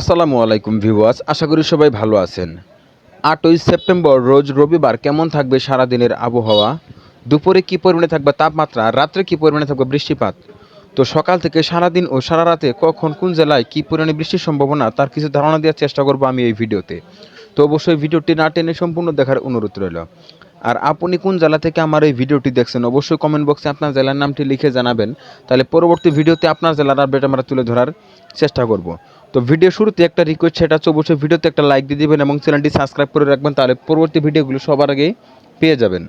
আসসালামু আলাইকুম ভিউয়ার্স, আশা করি সবাই ভালো আছেন। আটই সেপ্টেম্বর, রোজ রবিবার কেমন থাকবে সারা দিনের আবহাওয়া? দুপুরে কী পরিমাণে থাকবে তাপমাত্রা? রাত্রে কী পরিমাণে থাকবে বৃষ্টিপাত? তো সকাল থেকে সারাদিন ও সারা রাতে কখন কোন জেলায় কী পরিমাণে বৃষ্টির সম্ভাবনা, তার কিছু ধারণা দেওয়ার চেষ্টা করব আমি এই ভিডিওতে। তো অবশ্যই ভিডিওটি না টেনে সম্পূর্ণ দেখার অনুরোধ রইল। আর আপনি কোন জেলা থেকে আমার এই ভিডিওটি দেখছেন, অবশ্যই কমেন্ট বক্সে আপনার জেলার নামটি লিখে জানাবেন, তাহলে পরবর্তী ভিডিওতে আপনার জেলার আপডেট আমরা তুলে ধরার চেষ্টা করব। তো ভিডিও শুরুতে একটা রিকোয়েস্ট সেটা হচ্ছে অবশ্যই ভিডিওতে একটা লাইক দিয়ে দিবেন এবং চ্যানেলটি সাবস্ক্রাইব করে রাখবেন, তাহলে পরবর্তী ভিডিওগুলো সবার আগে পেয়ে যাবেন।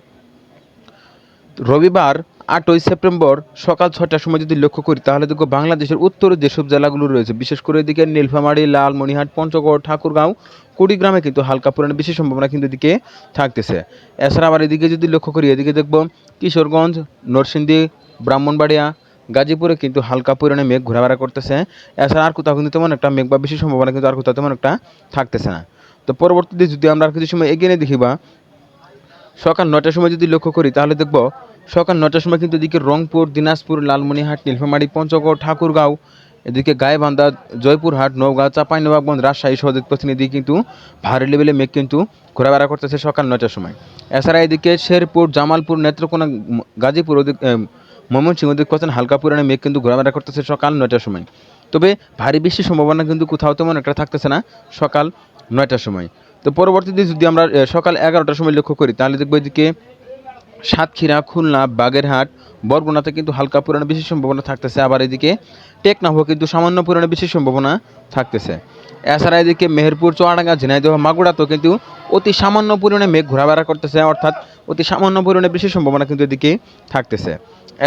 রবিবার আটই সেপ্টেম্বর সকাল ছটার সময় যদি লক্ষ্য করি, তাহলে দেখো বাংলাদেশের উত্তরে যেসব জেলাগুলো রয়েছে। বিশেষ করে এদিকে নীলফামারী লালমনিহাট পঞ্চগড়, ঠাকুরগাঁও, কুড়িগ্রামে কিন্তু হালকা পরিমাণে বেশি সম্ভাবনা কিন্তু এদিকে থাকতেছে। এছাড়া আবার এদিকে যদি লক্ষ্য করি, এদিকে দেখব কিশোরগঞ্জ, নরসিংদী, ব্রাহ্মণবাড়িয়া গাজীপুরে কিন্তু হালকা পরিমাণে মেঘ ঘোরাফেরা করতেছে। এছাড়া আর কোথাও কিন্তু তেমন একটা মেঘ বা বেশি সম্ভাবনা কিন্তু আর কোথাও তেমন একটা থাকতেছে না। তো পরবর্তীতে যদি আমরা আর কিছু সময় এগিয়ে নিয়ে দেখি বা সকাল নটার সময় যদি লক্ষ্য করি, তাহলে দেখব সকাল নটার সময় কিন্তু এদিকে রংপুর, দিনাজপুর, লালমনিহাট, নীলফামারী, পঞ্চগড়, ঠাকুরগাঁও, এদিকে গায়েবান্ধা জয়পুরহাট, নওগাঁ, চাঁপাইনবাবগঞ্জ, রাজশাহী সহ দেখতে পাচ্ছেন এদিকে কিন্তু ভারী লেভেলে মেঘ কিন্তু ঘোরাফেরা করতেছে সকাল নটার সময়। এছাড়া এদিকে শেরপুর, জামালপুর, নেত্রকোনা, গাজীপুর ময়মনসিংহ ওদিক পাচ্ছেন হালকা পরিমাণে মেঘ কিন্তু ঘোরাফেরা করতেছে সকাল নয়টার সময়। তবে ভারী বৃষ্টির সম্ভাবনা কিন্তু কোথাও তেমন একটা থাকতেছে না সকাল নয়টার সময়। তো পরবর্তীতে যদি আমরা সকাল এগারোটার সময় লক্ষ্য করি, তাহলে দেখব এদিকে সাতক্ষীরা, খুলনা, বাগেরহাট, বরগুনাতে কিন্তু হালকা পরিমাণে বেশি সম্ভাবনা থাকতেছে। আবার এদিকে টেকনাফও কিন্তু সামান্য পরিমাণে বেশি সম্ভাবনা থাকতেছে। এছাড়া এদিকে মেহেরপুর, চুয়াডাঙ্গা, ঝিনাইদহ মাগুড়াতেও কিন্তু অতি সামান্য পরিমাণে মেঘ ঘোরাফেরা করতেছে। অর্থাৎ অতি সামান্য পরিমাণে বেশি সম্ভাবনা কিন্তু এদিকে থাকতেছে।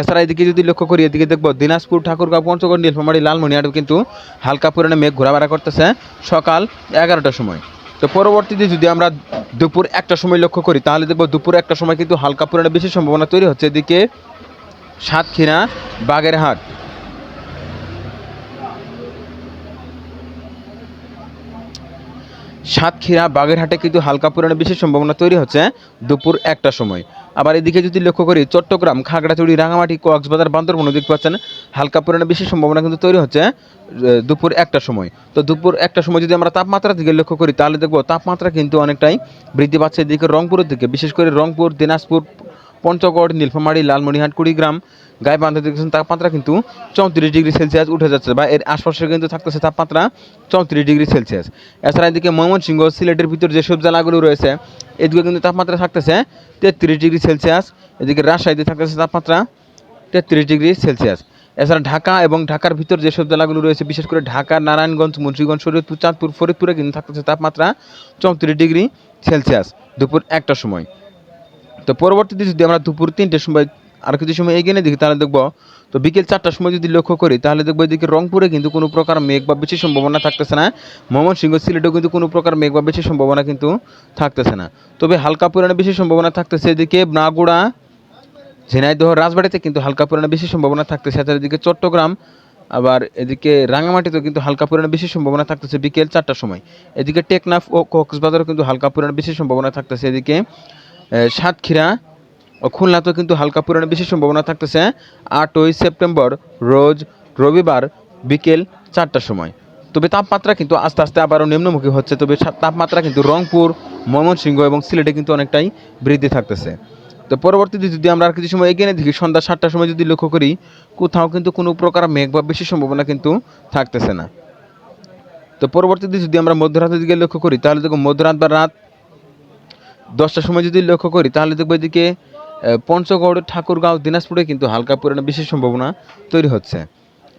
এছাড়া এদিকে যদি লক্ষ্য করি, এদিকে দেখব দিনাজপুর ঠাকুরগাঁও পঞ্চগড়, নীলফামারী লালমনিহাট কিন্তু হালকা পরিমাণে মেঘ ঘোরাফেরা করতেছে সকাল এগারোটার সময়। তো পরবর্তীতে যদি আমরা দুপুর একটা সময় লক্ষ্য করি, তাহলে দেখব দুপুর একটা সময় কিন্তু হালকা পরিমাণে বেশি সম্ভাবনা তৈরি হচ্ছে। এদিকে সাতক্ষীরা, বাগেরহাট সাতক্ষীরা, বাগেরহাটে কিন্তু হালকা পরিমাণে বিশেষ সম্ভাবনা তৈরি হচ্ছে দুপুর একটার সময়। আবার এদিকে যদি লক্ষ্য করি, চট্টগ্রাম খাগড়াচুড়ি রাঙামাটি, কক্সবাজার, বান্দরবন দেখতে পাচ্ছেন, হালকা পরিমাণে বিশেষ সম্ভাবনা কিন্তু তৈরি হচ্ছে দুপুর একটার সময়। তো দুপুর একটা সময় যদি আমরা তাপমাত্রার দিকে লক্ষ্য করি, তাহলে দেখব তাপমাত্রা কিন্তু অনেকটাই বৃদ্ধি পাচ্ছে। এদিকে রংপুরের দিকে, বিশেষ করে রংপুর, দিনাজপুর পঞ্চগড়, নীলফামারী লালমনিহাট কুড়িগ্রাম, গাইবান্ধা দেখছেন তাপমাত্রা কিন্তু চৌত্রিশ ডিগ্রি সেলসিয়াস উঠে যাচ্ছে বা এর আশপাশে কিন্তু থাকতেছে তাপমাত্রা চৌত্রিশ ডিগ্রি সেলসিয়াস। এছাড়া এদিকে ময়মনসিংহ, সিলেটের ভিতর যেসব জেলাগুলো রয়েছে এদিকে কিন্তু তাপমাত্রা থাকতেছে তেত্রিশ ডিগ্রি সেলসিয়াস। এদিকে রাজশাহীতে থাকতেছে তাপমাত্রা তেত্রিশ ডিগ্রি সেলসিয়াস। এছাড়া ঢাকা এবং ঢাকার ভিতর যেসব জেলাগুলো রয়েছে, বিশেষ করে ঢাকা, নারায়ণগঞ্জ, মুন্সিগঞ্জ, শরীয়তপুর, চাঁদপুর, ফরিদপুরে কিন্তু থাকতেছে তাপমাত্রা চৌত্রিশ ডিগ্রি সেলসিয়াস দুপুর একটার সময়। তো পরবর্তীতে যদি আমরা দুপুর তিনটের সময় আর কিছু সময় এগিয়ে দেখি, তাহলে দেখব, তো বিকেল চারটার সময় যদি লক্ষ্য করি, তাহলে দেখব এদিকে রংপুরে কিন্তু কোনো প্রকার মেঘ বা বেশি সম্ভাবনা থাকতেছে না। ময়মনসিংহ, সিলেটেও কিন্তু কোনো প্রকার মেঘ বা বেশি সম্ভাবনা কিন্তু থাকতেছে না। তবে হালকা পরিমাণে বেশি সম্ভাবনা থাকতেছে এদিকে নাগুড়া ঝিনাইদহ, রাজবাড়িতে কিন্তু হালকা পরিমাণে বেশি সম্ভাবনা থাকতেছে। এছাড়া এদিকে চট্টগ্রাম, আবার এদিকে রাঙামাটিতেও কিন্তু হালকা পরিমাণে বেশি সম্ভাবনা থাকতেছে বিকেল চারটার সময়। এদিকে টেকনাফ ও কক্সবাজারও কিন্তু হালকা পরিমাণে বেশি সম্ভাবনা থাকতেছে এদিকে। সাতক্ষীরা ও খুলনাতেও কিন্তু হালকা পরিমাণে বেশি সম্ভাবনা থাকতেছে। আটই সেপ্টেম্বর রোজ রবিবার বিকেল চারটার সময়। তবে তাপমাত্রা কিন্তু আস্তে আস্তে আবারও নিম্নমুখী হচ্ছে। তবে তাপমাত্রা কিন্তু রংপুর, ময়মনসিংহ এবং সিলেটে কিন্তু অনেকটাই বৃদ্ধি থাকতেছে। তো পরবর্তীতে যদি আমরা আর কিছু সময় এগিয়ে দেখি, সন্ধ্যা সাতটার সময় যদি লক্ষ্য করি, কোথাও কিন্তু কোনো প্রকার মেঘ বা বেশি সম্ভাবনা কিন্তু থাকতেছে না। তো পরবর্তীতে যদি আমরা মধ্যরাতের দিকে লক্ষ্য করি, তাহলে দেখো মধ্যরাত বা রাত দশটার সময় যদি লক্ষ্য করি, তাহলে দেখব এদিকে পঞ্চগড়, ঠাকুরগাঁও, দিনাজপুরে কিন্তু হালকা পরিমাণে বিশেষ সম্ভাবনা তৈরি হচ্ছে।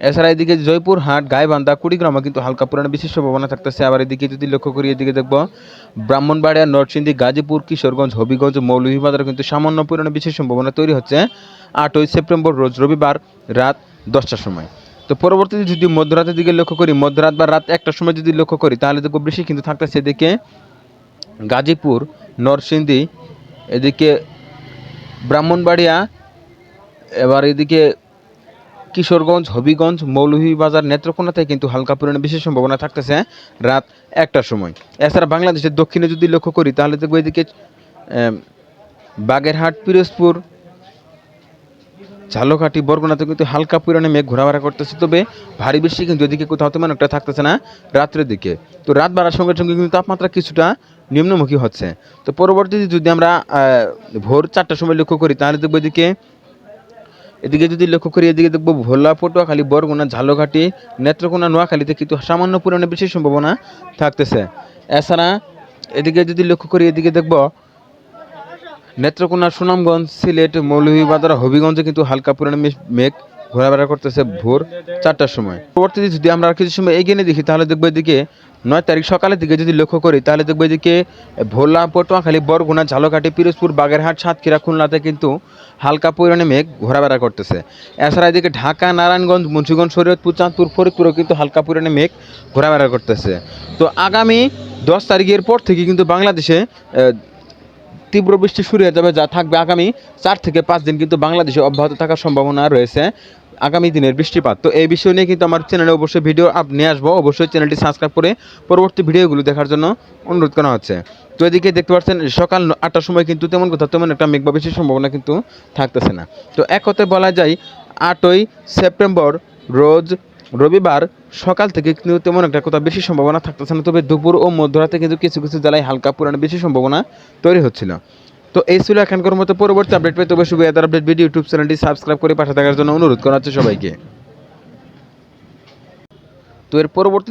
এছাড়া এদিকে জয়পুর জয়পুরহাট গাইবান্ধা কুড়িগ্রামে কিন্তু হালকা পরিমাণে বিশেষ সম্ভাবনা থাকতেছে। আবার এদিকে যদি লক্ষ্য করি, এদিকে দেখব ব্রাহ্মণবাড়িয়া, নরসিংদী, গাজীপুর, কিশোরগঞ্জ, হবিগঞ্জ মৌলভীবাজারে কিন্তু সামান্য পরিমাণে বিশেষ সম্ভাবনা তৈরি হচ্ছে আটই সেপ্টেম্বর, রোজ রবিবার রাত দশটার সময়। তো পরবর্তীতে যদি মধ্যরাতের দিকে লক্ষ্য করি, মধ্যরাত বা রাত একটার সময় যদি লক্ষ্য করি, তাহলে দেখব বেশি কিন্তু থাকতেছে এদিকে। গাজীপুর, নরসিংদী, এদিকে ব্রাহ্মণবাড়িয়া, এবার এদিকে কিশোরগঞ্জ, হবিগঞ্জ, মৌলভীবাজার, নেত্রকোনাতে কিন্তু হালকা পরিমাণে বিশেষ সম্ভাবনা থাকতেছে রাত একটার সময়। এছাড়া বাংলাদেশের দক্ষিণে যদি লক্ষ্য করি, তাহলে দেখব এদিকে বাগেরহাট, পিরোজপুর, ঝালকাঠি, বরগুনাতে কিন্তু হালকা পরিমাণে মেঘ ঘোরাফেরা করতেছে। তবে ভারী বৃষ্টি কিন্তু এদিকে কোথাও তেমন একটা থাকতেছে না রাত্রের দিকে। তো রাত বাড়ার সঙ্গে সঙ্গে কিন্তু তাপমাত্রা কিছুটা নিম্নমুখী হচ্ছে। তো পরবর্তীতে যদি আমরা ভোর চারটার সময় লক্ষ্য করি, তাহলে দেখব এদিকে এদিকে যদি লক্ষ্য করি, এদিকে দেখব ভোলা পটুয়াখালী বরগুনা, ঝালকাঠি, নেত্রকোনা, নোয়াখালীতে কিন্তু সামান্য পরিমাণে বেশি সম্ভাবনা থাকতেছে। এছাড়া এদিকে যদি লক্ষ্য করি, এদিকে দেখব নেত্রকোনা, সুনামগঞ্জ, সিলেট, মৌলভীবাজার, হবিগঞ্জে কিন্তু হালকা পরিমাণে মেঘ ঘোরাফেরা করতেছে ভোর চারটার সময়। পরবর্তীতে যদি আমরা কিছু সময় এগিয়ে নিয়ে দেখি, তাহলে দেখব এদিকে নয় তারিখ সকালের দিকে যদি লক্ষ্য করি, তাহলে দেখব এদিকে ভোলা, পটুয়াখালী, বরগুনা, ঝালকাঠি, পিরোজপুর, বাগেরহাট, সাতক্ষীরা, খুলনাতে কিন্তু হালকা পরিমাণে মেঘ ঘোরাফেরা করতেছে। এছাড়া এদিকে ঢাকা, নারায়ণগঞ্জ, মুন্সিগঞ্জ, শরীয়তপুর, চাঁদপুর, ফরিদপুরও কিন্তু হালকা পরিমাণে মেঘ ঘোরাফেরা করতেছে। তো আগামী দশ তারিখের পর থেকে কিন্তু বাংলাদেশে তীব্র বৃষ্টি শুরু হয়ে যাবে, যা থাকবে আগামী চার থেকে পাঁচ দিন কিন্তু বাংলাদেশে অব্যাহত থাকার সম্ভাবনা রয়েছে আগামী দিনের বৃষ্টিপাত। তো এই বিষয় নিয়ে কিন্তু আমার চ্যানেলে অবশ্যই ভিডিও আপ নিয়ে আসব। অবশ্যই চ্যানেলটি সাবস্ক্রাইব করে পরবর্তী ভিডিওগুলো দেখার জন্য অনুরোধ করা হচ্ছে। তো এদিকে দেখতে পাচ্ছেন, সকাল আটটার সময় কিন্তু তেমন কথা, তেমন একটা মেঘ বা বৃষ্টির সম্ভাবনা কিন্তু থাকতেছে না। তো এক কথায় বলা যায়, আটই সেপ্টেম্বর রোজ রবিবার সকাল থেকে কিন্তু তেমন একটা কোথাও বেশি সম্ভাবনা থাকতেছে না, তবে দুপুর ও মধ্যরাতে কিন্তু কিছু কিছু জেলায় হালকা পুরানো বেশি সম্ভাবনা তৈরি হচ্ছিল। তো এই ছিল এখনকার মতো পরবর্তী আপডেট পেতে অবশ্যই ওয়েদার আপডেট ভিডিও ইউটিউব চ্যানেলটি সাবস্ক্রাইব করে পাশে থাকার জন্য অনুরোধ করা হচ্ছে সবাইকে। তো এর পরবর্তী